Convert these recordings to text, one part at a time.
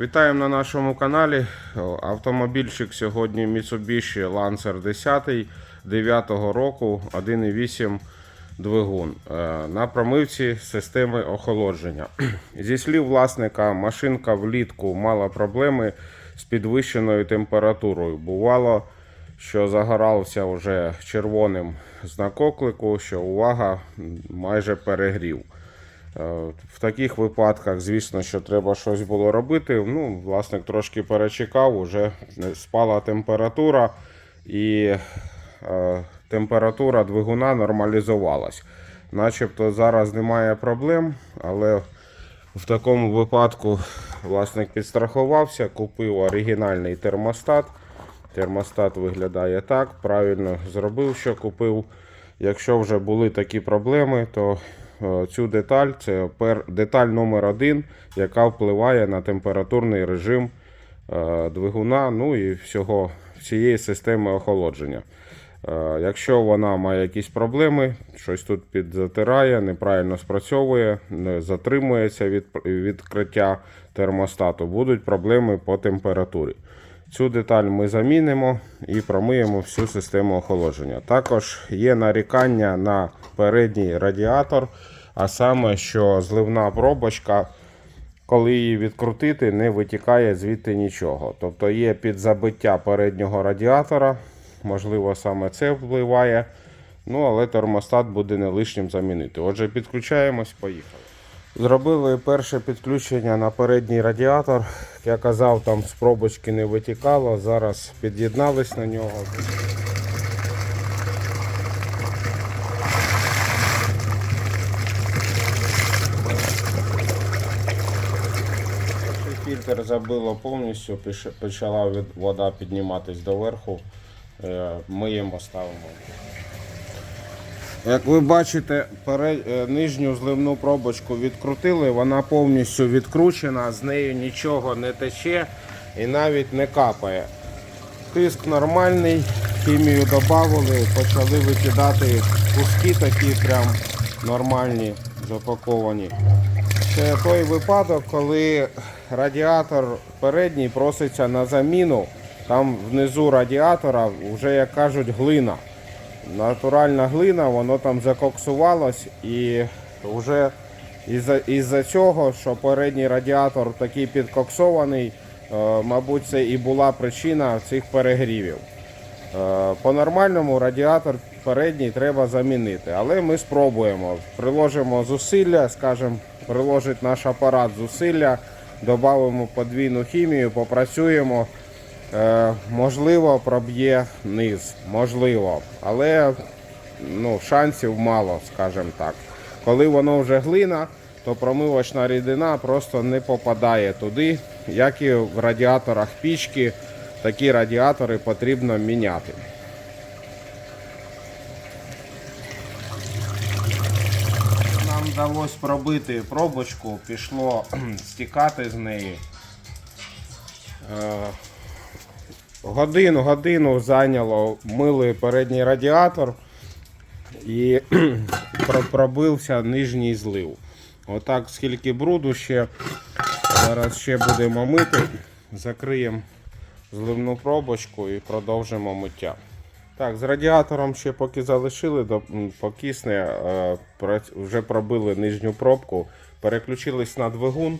Вітаємо на нашому каналі. Автомобільчик сьогодні Mitsubishi Lancer 10 9 року 1.8 двигун Е, на промивці системи охолодження. Зі слів власника, машинка влітку мала проблеми з підвищеною температурою. Бувало, що загорався вже червоним знак оклику, що увага майже перегрів. Е, В таких випадках, звісно, що треба щось було робити. Ну, власник трошки перечекав, уже спала температура і е, температура двигуна нормалізувалась. Начебто зараз немає проблем, але в такому випадку власник підстрахувався, купив оригінальний термостат. Термостат виглядає так, правильно зробив, що купив. Якщо вже були такі проблеми, то цю деталь це деталь номер один, яка впливає на температурний режим е, двигуна, ну і всього всієї системи охолодження. Е, Якщо вона має якісь проблеми, щось тут підзатирає, неправильно спрацьовує, не затримується від відкриття термостату, будуть проблеми по температурі. Цю деталь ми замінимо і промиємо всю систему охолодження. Також є нарікання на передній радіатор, а саме, що зливна пробочка, коли її відкрутити, не витікає звідти нічого. Тобто є підзабиття переднього радіатора, можливо, саме це впливає. Ну, але термостат буде не лишнім замінити. Отже, підключаємось, поїхали. Зробили перше підключення на передній радіатор. Я казав, там з пробочки не витікало. Зараз під'єднались на нього. Фільтр забило повністю, почала вода підніматись доверху. Е, Миємо, ставимо. Як ви бачите, е, нижню зливну пробочку відкрутили, вона повністю відкручена, з нею нічого не тече і навіть не капає. Тиск нормальний, хімію додали, почали викидати куски такі прям нормальні, запаковані. Це той випадок, коли радіатор передній проситься на заміну. Там внизу радіатора вже, як кажуть, глина. Натуральна глина, воно там закоксувалось і вже із-за із цього, що передній радіатор такий підкоксований, е, мабуть, це і була причина цих перегрівів. Е, По-нормальному радіатор передній треба замінити, але ми спробуємо. Приложимо зусилля, скажімо, приложить наш апарат зусилля, додамо подвійну хімію, попрацюємо. Е, можливо, проб'є низ, можливо, але ну, шансів мало, скажімо так. Коли воно вже глина, то промивочна рідина просто не попадає туди, як і в радіаторах пічки. Такі радіатори потрібно міняти. Нам вдалося пробити пробочку, пішло стікати з неї. Е, Годину, годину зайняло, мили передній радіатор і пробився нижній злив. Отак скільки бруду ще. Зараз ще будемо мити, закриємо зливну пробочку і продовжимо миття. Так, з радіатором ще поки залишили, покисне, е, вже пробили нижню пробку, переключились на двигун.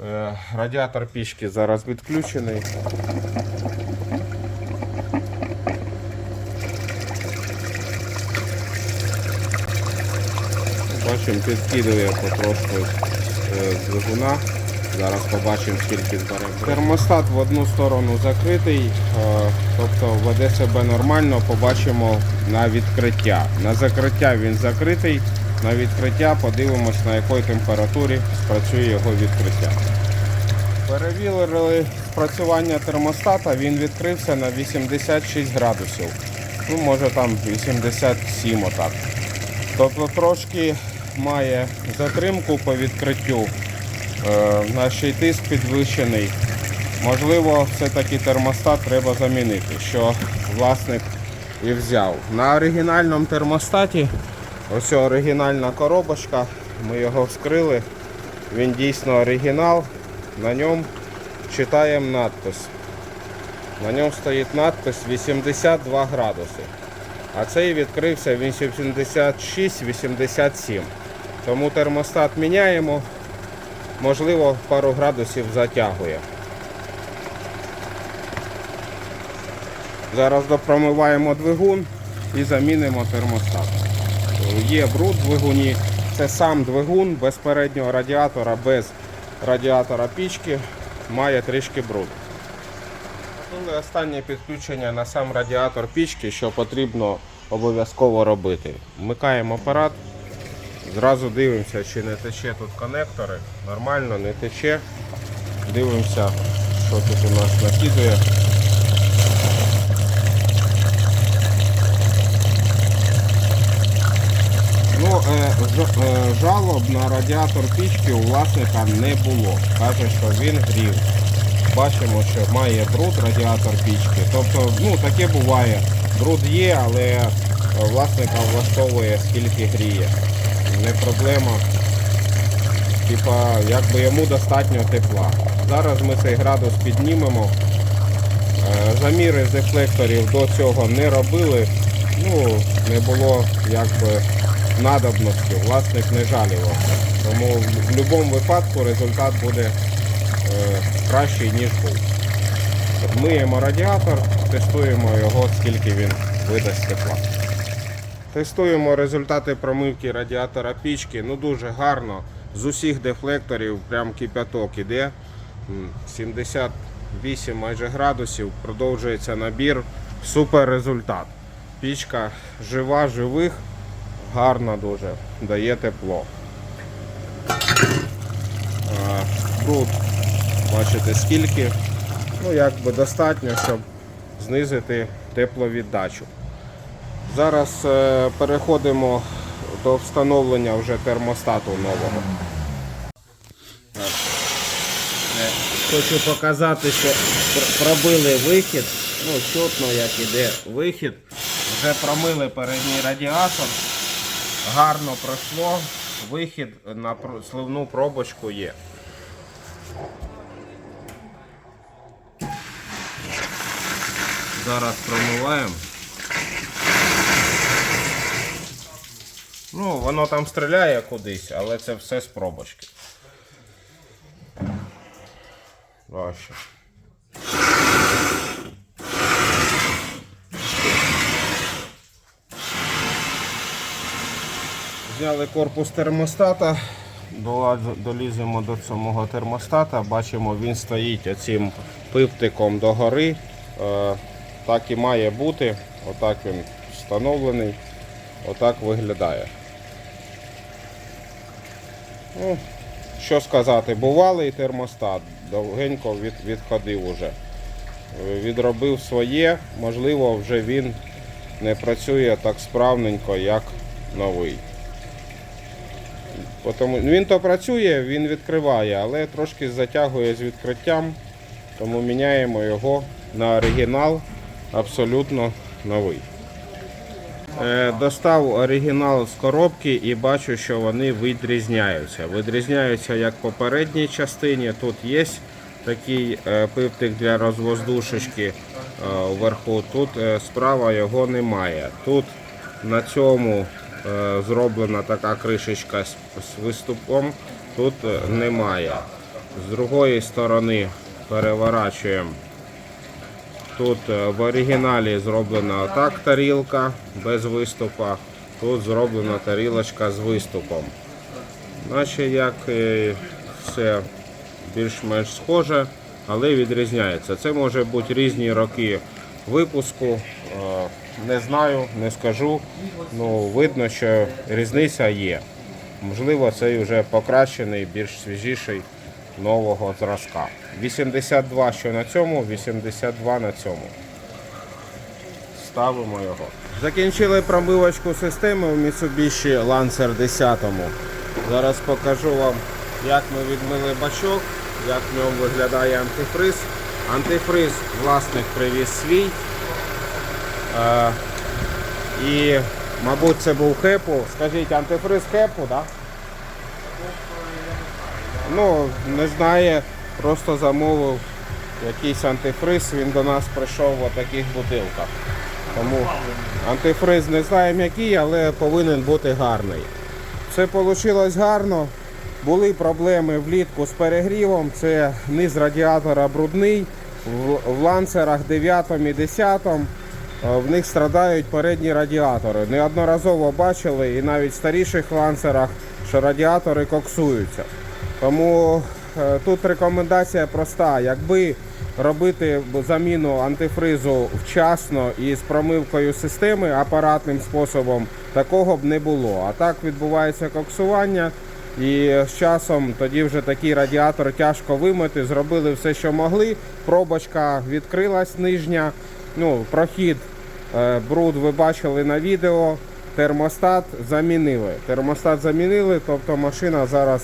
Е, Радіатор пічки зараз відключений. Бачимо, підкидує потрошку е, двигуна. Зараз побачимо, скільки збере. Термостат в одну сторону закритий, е, тобто веде себе нормально, побачимо на відкриття. На закриття він закритий, на відкриття подивимось, на якій температурі спрацює його відкриття. Перевірили спрацювання термостата, він відкрився на 86 градусів. Ну, може там 87 отак. Тобто трошки має затримку по відкриттю. Е, наш тиск підвищений. Можливо, все-таки термостат треба замінити, що власник і взяв. На оригінальному термостаті ось оригінальна коробочка. Ми його вскрили. Він дійсно оригінал. На ньому читаємо надпис. На ньому стоїть надпис 82 градуси. А цей відкрився 86-87. Тому термостат міняємо. Можливо, пару градусів затягує. Зараз допромиваємо двигун і замінимо термостат. Є бруд в двигуні. Це сам двигун без переднього радіатора, без радіатора пічки. Має трішки бруд. Останнє підключення на сам радіатор пічки, що потрібно обов'язково робити. Вмикаємо апарат, зразу дивимося, чи не тече тут конектори. Нормально, не тече. Дивимося, що тут у нас накидує. Ну, е, е, жалоб на радіатор пічки у власника не було. Каже, що він грів. Бачимо, що має бруд радіатор пічки. Тобто, ну таке буває. Бруд є, але власника влаштовує скільки гріє. Не проблема. Типа, якби йому достатньо тепла. Зараз ми цей градус піднімемо. Е, Заміри з дефлекторів до цього не робили. Ну, не було якби надобності, власник не жалівався. Тому в будь-якому випадку результат буде е, кращий, ніж був. Миємо радіатор, тестуємо його, скільки він видасть тепла. Тестуємо результати промивки радіатора пічки. Ну дуже гарно. З усіх дефлекторів прям кипяток іде. 78 майже градусів. Продовжується набір. Супер результат. Пічка жива, живих, гарно дуже, дає тепло. Бруд, бачите скільки. Ну, якби достатньо, щоб знизити тепловіддачу. Зараз е, переходимо до встановлення вже термостату нового. Хочу показати, що пробили вихід. Ну, чутно, як іде вихід. Вже промили передній радіатор. Гарно пройшло. Вихід на сливну пробочку є. Зараз промиваємо. Ну, воно там стріляє кудись, але це все з пробочки. Важче. Зняли корпус термостата, доліземо до самого термостата, бачимо, він стоїть оцим пиптиком догори. Е, Так і має бути. Отак він встановлений. Отак виглядає. Ну, що сказати, бувалий термостат, довгенько від, відходив уже. Відробив своє, можливо, вже він не працює так справненько, як новий. Тому, він то працює, він відкриває, але трошки затягує з відкриттям, тому міняємо його на оригінал абсолютно новий. Е, Достав оригінал з коробки і бачу, що вони відрізняються. Відрізняються як по передній частині. Тут є такий е, пиптик для розвоздушечки е, вверху. Тут справа його немає. Тут на цьому зроблена така кришечка з, виступом. Тут немає. З другої сторони переворачуємо. Тут е, в оригіналі зроблена так тарілка без виступа. Тут зроблена тарілочка з виступом. Наче як е, все більш-менш схоже, але відрізняється. Це може бути різні роки випуску. Е, Не знаю, не скажу. Ну, видно, що різниця є. Можливо, цей вже покращений, більш свіжіший нового зразка. 82, що на цьому, 82 на цьому. Ставимо його. Закінчили промивочку системи у Mitsubishi Lancer 10. Зараз покажу вам, як ми відмили бачок, як в ньому виглядає антифриз. Антифриз власник привіз свій. Е, і, мабуть, це був хепу. Скажіть, антифриз хепу, так? Да? Ну, не знає, просто замовив якийсь антифриз, він до нас прийшов в таких бутилках. Тому антифриз не знаємо який, але повинен бути гарний. Все вийшло гарно. Були проблеми влітку з перегрівом. Це низ радіатора брудний. В, ланцерах 9 і 10 е, в них страдають передні радіатори. Неодноразово бачили і навіть в старіших ланцерах, що радіатори коксуються. Тому тут рекомендація проста. Якби робити заміну антифризу вчасно і з промивкою системи апаратним способом, такого б не було. А так відбувається коксування. І з часом тоді вже такий радіатор тяжко вимити. Зробили все, що могли. Пробочка відкрилась нижня. Ну, прохід е, бруд ви бачили на відео. Термостат замінили. Термостат замінили, тобто машина зараз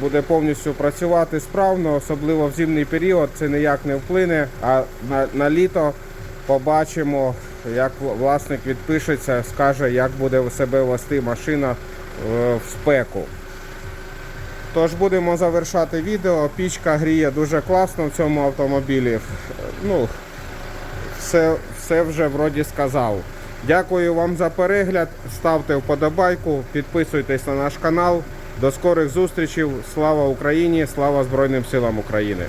буде повністю працювати справно, особливо в зимний період. Це ніяк не вплине. А на, на літо побачимо, як власник відпишеться, скаже, як буде себе вести машина е, в спеку. Тож будемо завершати відео. Пічка гріє дуже класно в цьому автомобілі. Ну, все, все вже вроді сказав. Дякую вам за перегляд. Ставте вподобайку, підписуйтесь на наш канал. До скорих зустрічей. Слава Україні! Слава Збройним силам України!